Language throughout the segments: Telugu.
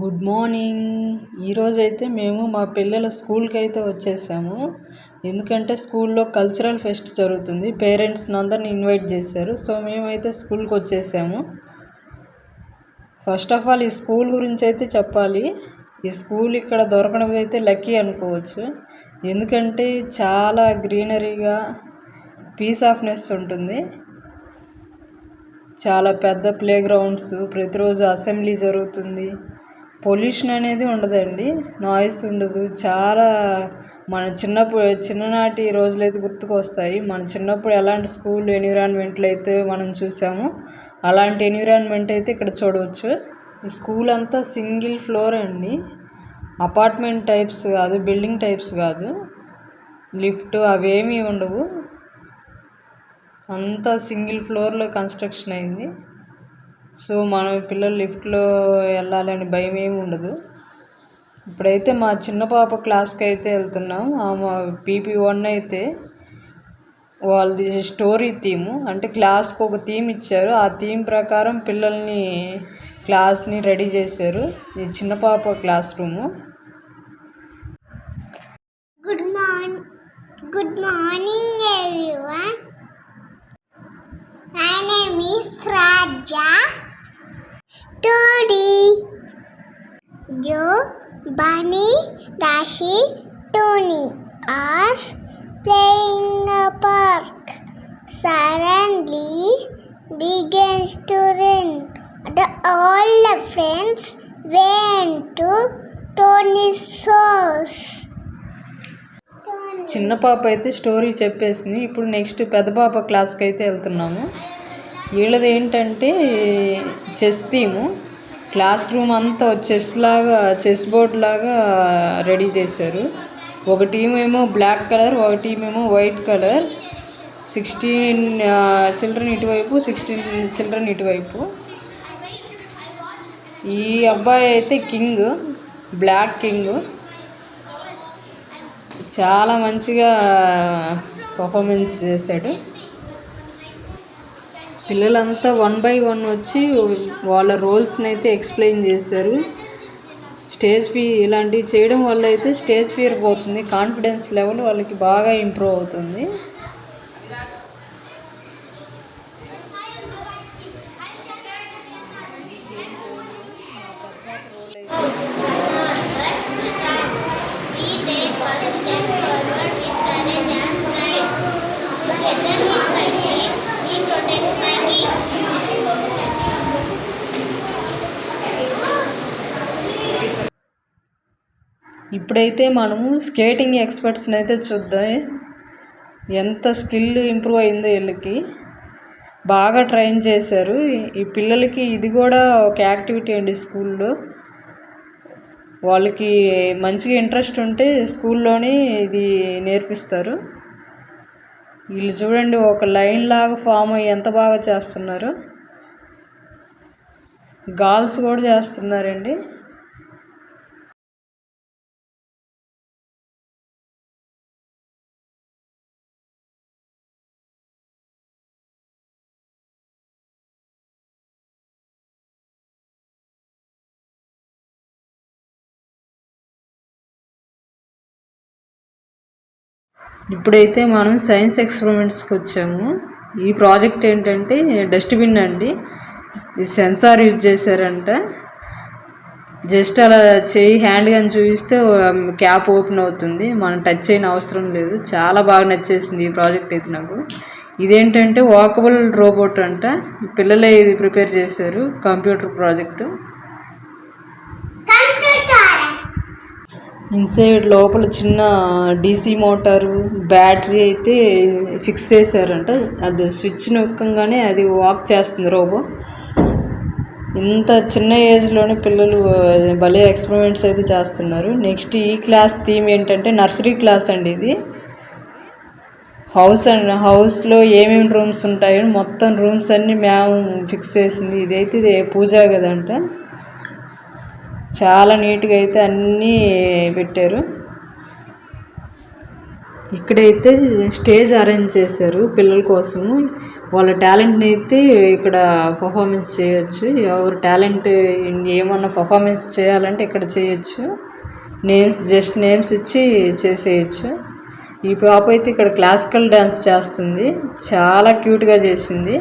Good morning. ఈరోజైతే మేము మా పిల్లల స్కూల్కి అయితే వచ్చేసాము. ఎందుకంటే స్కూల్లో కల్చరల్ ఫెస్ట్ జరుగుతుంది. పేరెంట్స్ని అందరిని ఇన్వైట్ చేశారు. సో మేమైతే స్కూల్కి వచ్చేసాము ఫస్ట్ ఆఫ్ ఆల్ ఈ స్కూల్ గురించి అయితే చెప్పాలి. ఈ స్కూల్ ఇక్కడ దొరకడం అయితే లక్కీ అనుకోవచ్చు. ఎందుకంటే చాలా గ్రీనరీగా పీస్ ఆఫ్నెస్ ఉంటుంది. చాలా పెద్ద ప్లే గ్రౌండ్స్ ప్రతిరోజు అసెంబ్లీ జరుగుతుంది. పొల్యూషన్ అనేది ఉండదండి. నాయిస్ ఉండదు. చాలా మన చిన్నప్పుడు చిన్ననాటి రోజులైతే గుర్తుకొస్తాయి. మన చిన్నప్పుడు ఎలాంటి స్కూల్ ఎన్విరాన్మెంట్లు అయితే మనం చూసామో అలాంటి ఎన్విరాన్మెంట్ అయితే ఇక్కడ చూడవచ్చు. ఈ స్కూల్ అంతా సింగిల్ ఫ్లోర్ అండి. అపార్ట్మెంట్ టైప్స్ కాదు బిల్డింగ్ టైప్స్ కాదు. లిఫ్ట్ అవేమీ ఉండవు. అంతా సింగిల్ ఫ్లోర్లో కన్స్ట్రక్షన్ అయింది. సో మనం పిల్లలు లిఫ్ట్లో వెళ్ళాలని భయం ఏమి ఉండదు. ఇప్పుడైతే మా చిన్న పాప క్లాస్కి అయితే వెళ్తున్నాం. ఆమె పీపీ వన్ అయితే వాళ్ళది స్టోరీ థీము. అంటే క్లాస్కి ఒక థీమ్ ఇచ్చారు. ఆ థీమ్ ప్రకారం పిల్లల్ని క్లాస్ని రెడీ చేశారు. ఈ చిన్న పాప classroom. Good morning good morning everyone. My name is Raja story Jo Bunny Dashy Tony are playing a park. Suddenly begins to rain. The, all the friends went to Tony's house. Tony. చిన్న పాప అయితే స్టోరీ చెప్పేసింది ఇప్పుడు నెక్స్ట్ పెద్ద పాప క్లాస్కి అయితే వెళ్తున్నాము వీళ్ళది ఏంటంటే చెస్ థీము క్లాస్ రూమ్ అంతా చెస్ లాగా చెస్ బోర్డ్ లాగా రెడీ చేశారు. ఒక టీం ఏమో బ్లాక్ కలర్ ఒక టీం ఏమో వైట్ కలర్. సిక్స్టీన్ చిల్డ్రన్ ఇటువైపు సిక్స్టీన్ చిల్డ్రన్ ఇటువైపు. ఈ అబ్బాయి అయితే కింగ్ బ్లాక్ కింగ్. చాలా మంచిగా పర్ఫార్మెన్స్ చేశాడు. పిల్లలంతా వన్ బై వన్ వచ్చి వాళ్ళ రోల్స్ని అయితే ఎక్స్ప్లెయిన్ చేశారు. స్టేజ్ ఫీ ఇలాంటివి చేయడం వల్ల అయితే స్టేజ్ ఫియర్ పోతుంది. కాన్ఫిడెన్స్ లెవెల్ వాళ్ళకి బాగా ఇంప్రూవ్ అవుతుంది. ఇప్పుడైతే మనము స్కేటింగ్ ఎక్స్పర్ట్స్ని అయితే చూద్దాం. ఎంత స్కిల్ ఇంప్రూవ్ అయిందో వీళ్ళకి. బాగా ట్రైన్ చేశారు. ఈ పిల్లలకి ఇది కూడా ఒక యాక్టివిటీ అండి స్కూల్లో. వాళ్ళకి మంచిగా ఇంట్రెస్ట్ ఉంటే స్కూల్లోనే ఇది నేర్పిస్తారు. వీళ్ళు చూడండి ఒక లైన్ లాగా ఫామ్ అయ్యి ఎంత బాగా చేస్తున్నారు. గాల్స్ కూడా చేస్తున్నారండి. ఇప్పుడైతే మనం సైన్స్ ఎక్స్పెరిమెంట్స్కి వచ్చాము. ఈ ప్రాజెక్ట్ ఏంటంటే డస్ట్బిన్ అండి. ఇది సెన్సార్ యూజ్ చేశారంట. జస్ట్ అలా చేయి హ్యాండ్ కానీ చూపిస్తే క్యాప్ ఓపెన్ అవుతుంది. మనం టచ్ అయిన అవసరం లేదు. చాలా బాగా నచ్చేసింది ఈ ప్రాజెక్ట్ అయితే నాకు. ఇదేంటంటే వాకబుల్ రోబోట్ అంట. పిల్లలే ఇది ప్రిపేర్ చేశారు. Computer project. ఇన్సైడ్ లోపల చిన్న డీసీ మోటారు బ్యాటరీ అయితే ఫిక్స్ చేశారంట. అది స్విచ్ నొక్కగానే అది వాక్ చేస్తుంది రోబో. ఇంత చిన్న ఏజ్లోనే పిల్లలు భలే ఎక్స్పెరిమెంట్స్ అయితే చేస్తున్నారు. నెక్స్ట్ ఈ క్లాస్ థీమ్ ఏంటంటే నర్సరీ క్లాస్ అండి ఇది. హౌస్ అండ్ హౌస్లో ఏమేమి రూమ్స్ ఉంటాయో మొత్తం రూమ్స్ అన్నీ మ్యామ్ ఫిక్స్ చేసింది. ఇదైతే పూజా కదంట చాలా నీట్గా అయితే అన్నీ పెట్టారు. ఇక్కడైతే స్టేజ్ అరేంజ్ చేశారు పిల్లల కోసము. వాళ్ళ టాలెంట్ని అయితే ఇక్కడ పర్ఫార్మెన్స్ చేయొచ్చు. ఎవరు టాలెంట్ ఏమన్నా పర్ఫార్మెన్స్ చేయాలంటే ఇక్కడ చేయొచ్చు. నేమ్స్ జస్ట్ నేమ్స్ ఇచ్చి చేసేయచ్చు. ఈ పాప అయితే ఇక్కడ క్లాసికల్ డ్యాన్స్ చేస్తుంది. చాలా క్యూట్గా చేసింది.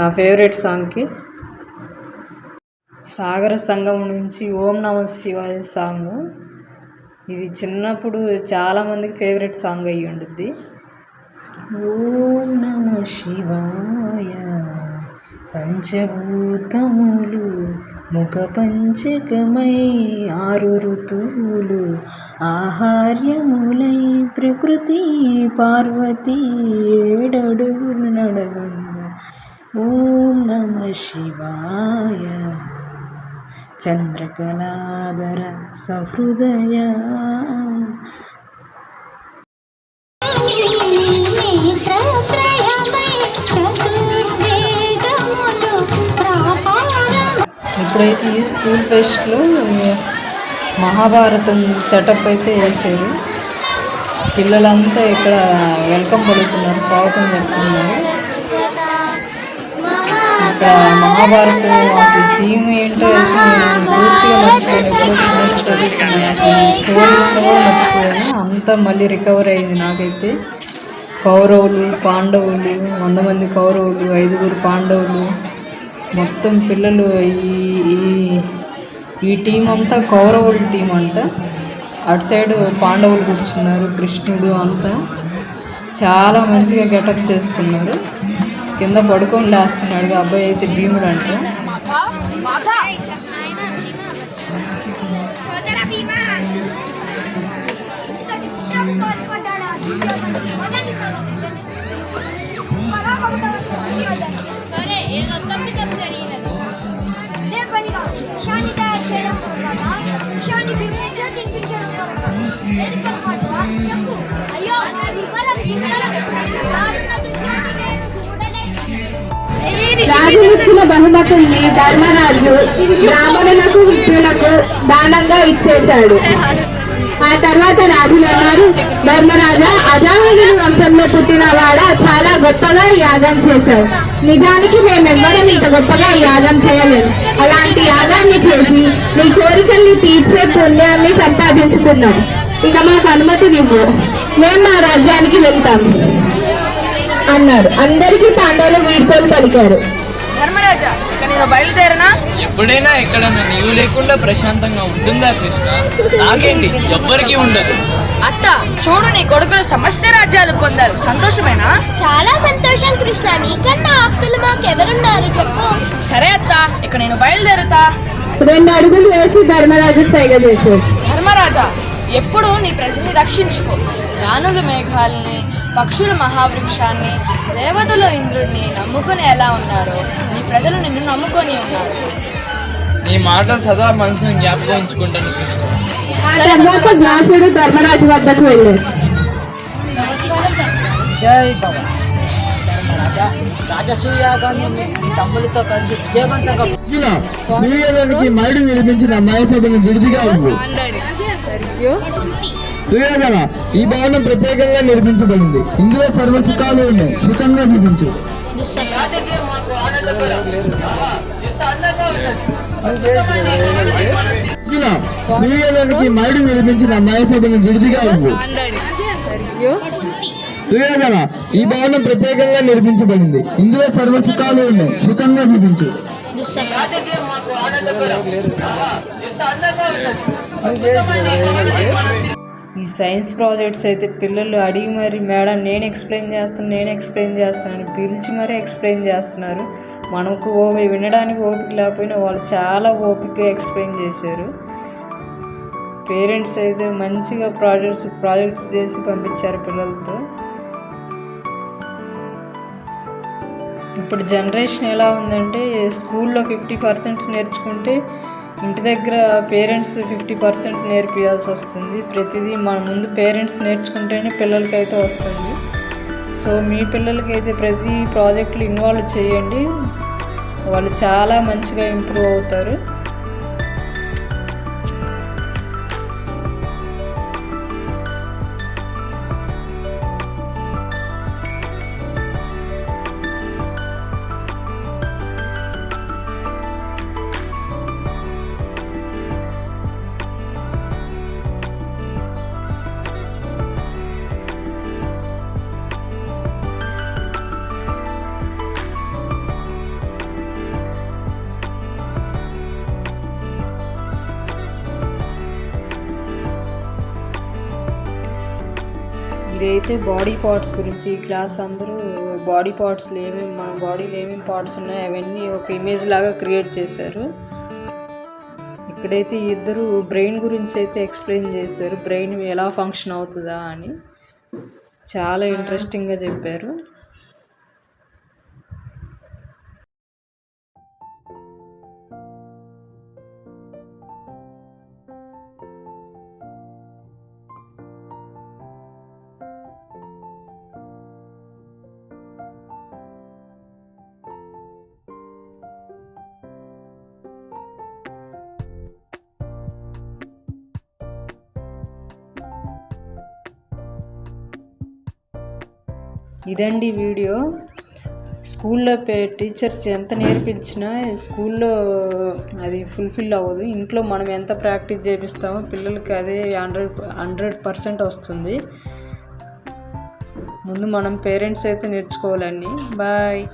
నా ఫేవరెట్ సాంగ్కి. సాగర సంఘం నుంచి ఓం నమ శివాయ సాంగ్. ఇది చిన్నప్పుడు చాలామందికి ఫేవరెట్ సాంగ్ అయ్యి ఉంటుంది ఓం నమ శివాయ. పంచభూతములు ముఖ పంచకమై ఆరు ఋతువులు ఆహార్యములై ప్రకృతి పార్వతి ఏడడుగులు నడవంగా. ఓం నమ శివాయ. చంద్రకళాధర సహృదయ. ఇప్పుడైతే ఈ స్కూల్ ఫెస్ట్లో మహాభారతం సెటప్ అయితే వేసారు పిల్లలంతా ఇక్కడ వెల్కమ్ పడుతున్నారు స్వాగతం చెప్తున్నారు ఇక్కడ మహాభారతం అసలు థీమ్ ఏంటో అయితే నేను పూర్తిగా మర్చిపోయాను. ఎప్పుడో చిన్నప్పుడు చదువుకున్నాను అసలు స్టోరీ ఉందో కూడా మర్చిపోయాను. అంతా మళ్ళీ రికవర్ అయింది నాకైతే. కౌరవులు పాండవులు వంద మంది కౌరవులు ఐదుగురు పాండవులు మొత్తం పిల్లలు ఈ ఈ ఈ టీం అంతా కౌరవుల టీం అంట. అటు సైడ్ పాండవులు కూర్చున్నారు కృష్ణుడు అంతా. చాలా మంచిగా గెటప్స్ చేసుకున్నారు. కింద పడుకొని లేస్తున్నాడు. అబ్బాయి అయితే భీముడు అంటే. సరే ఏదో తప్పి తప్పి జరిగినది. రాజులిచ్చిన బహుమతుల్ని ధర్మరాజు బ్రాహ్మణులకు విష్ణులకు దానంగా ఇచ్చేశాడు. ఆ తర్వాత రాజులు అన్నారు ధర్మరాజా అజామయుని వంశంలో పుట్టినవాడ చాలా గొప్పగా యాగం చేశావు. నిజానికి మేమెవ్వరం ఇంత గొప్పగా యాగం చేయలేము అలాంటి యాగాన్ని చేసి నీ కోరికల్ని తీర్చే పుణ్యాన్ని సంపాదించుకున్నాం. ఇక మాకు అనుమతి అనుమతినివ్వు మేము మా రాజ్యానికి వెళ్తాం. అన్నాడు అందరికీ పాండవులు వీడ్కొని పలికారు. ధర్మరాజా ఇక నేను బయలుదేరనా? ఎప్పుడైనా ఎక్కడన్నా నీవు లేకుండా ప్రశాంతంగా ఉంటుందా కృష్ణ? నాకేంటి ఎవ్వరికీ ఉండదు. అత్త చూడు నీ కొడుకులు సమస్య రాజ్యాలు పొందారు. సంతోషమేనా? చాలా సంతోషం కృష్ణ. నీకన్నా ఆప్తులు మాకెవరున్నారు చెప్పు. సరే అత్త ఇక నేను బయలుదేరుతా. రెండు అడుగులు వేసి ధర్మరాజు సైగ చేశాడు ధర్మరాజా ఎప్పుడు నీ ప్రజల్ని రక్షించుకో. రాణుల మేఘాలని పక్షుల మహావృక్షాన్ని దేవతలు ఇంద్రుడిని నమ్ముకొని ఎలా ఉన్నారో. ప్రజలు నిన్ను నమ్ముకొని ఉన్నారు. నీ మాటలు సదా మనసును జ్ఞాపకం ఉంచుకుంటాను కృష్ణ ఆ తర్వాత వ్యాసుడు ధర్మరాజు వద్దకు వెళ్ళాడు జై బాబా ధర్మరాజా రాజసూయాగాన్ని మీ తమ్ముడితో కలిసి విజయవంతంగా మైడు విడిపించిన మహేశ్వరుని విడిదిగా ఉంది. ఈ భవనం ప్రత్యేకంగా నిర్మించబడింది. ఇందులో సర్వ సుఖాలు ఉన్నాయి. సుఖంగా జీవించు. ఇలా మైడు విడిపించిన మహేశ్వరుని విడిదిగా ఉంది. ఈ భవనం ప్రత్యేకంగా నిర్మించబడింది. ఇందులో సర్వ సుఖాలు ఉన్నాయి. సుఖంగా జీవించు. ఈ సైన్స్ ప్రాజెక్ట్స్ అయితే పిల్లలు అడిగి మరి మేడం నేను ఎక్స్ప్లెయిన్ చేస్తాను నేను ఎక్స్ప్లెయిన్ చేస్తానని పిలిచి మరీ ఎక్స్ప్లెయిన్ చేస్తున్నారు. మనకు ఓ వినడానికి ఓపిక లేకపోయినా వాళ్ళు చాలా ఓపికగా ఎక్స్ప్లెయిన్ చేశారు. పేరెంట్స్ అయితే మంచిగా ప్రాజెక్ట్స్ ప్రాజెక్ట్స్ చేసి పంపించారు పిల్లలతో. ఇప్పుడు జనరేషన్ ఎలా ఉందంటే స్కూల్లో ఫిఫ్టీ పర్సెంట్ నేర్చుకుంటే ఇంటి దగ్గర పేరెంట్స్ ఫిఫ్టీ పర్సెంట్ నేర్పియాల్సి వస్తుంది. ప్రతిదీ మన ముందు పేరెంట్స్ నేర్చుకుంటేనే పిల్లలకైతే వస్తుంది. సో మీ పిల్లలకైతే ప్రతి ప్రాజెక్టులు ఇన్వాల్వ్ చేయండి. వాళ్ళు చాలా మంచిగా ఇంప్రూవ్ అవుతారు. అయితే బాడీ పార్ట్స్ గురించి ఈ క్లాస్ అందరూ బాడీ పార్ట్స్లో ఏమేమి మన బాడీలో ఏమేమి పార్ట్స్ ఉన్నాయో అవన్నీ ఒక ఇమేజ్ లాగా క్రియేట్ చేశారు. ఇక్కడైతే ఇద్దరు బ్రెయిన్ గురించి అయితే ఎక్స్ప్లెయిన్ చేశారు. బ్రెయిన్ ఎలా ఫంక్షన్ అవుతుందా అని చాలా ఇంట్రెస్టింగ్గా చెప్పారు. ఇదండి వీడియో. స్కూల్లో పే టీచర్స్ ఎంత నేర్పించినా స్కూల్లో అది ఫుల్ఫిల్ అవ్వదు. ఇంట్లో మనం ఎంత ప్రాక్టీస్ చేపిస్తామో పిల్లలకి అదే హండ్రెడ్ హండ్రెడ్ పర్సెంట్ వస్తుంది. ముందు మనం పేరెంట్స్ అయితే నేర్చుకోవాలండి. బాయ్.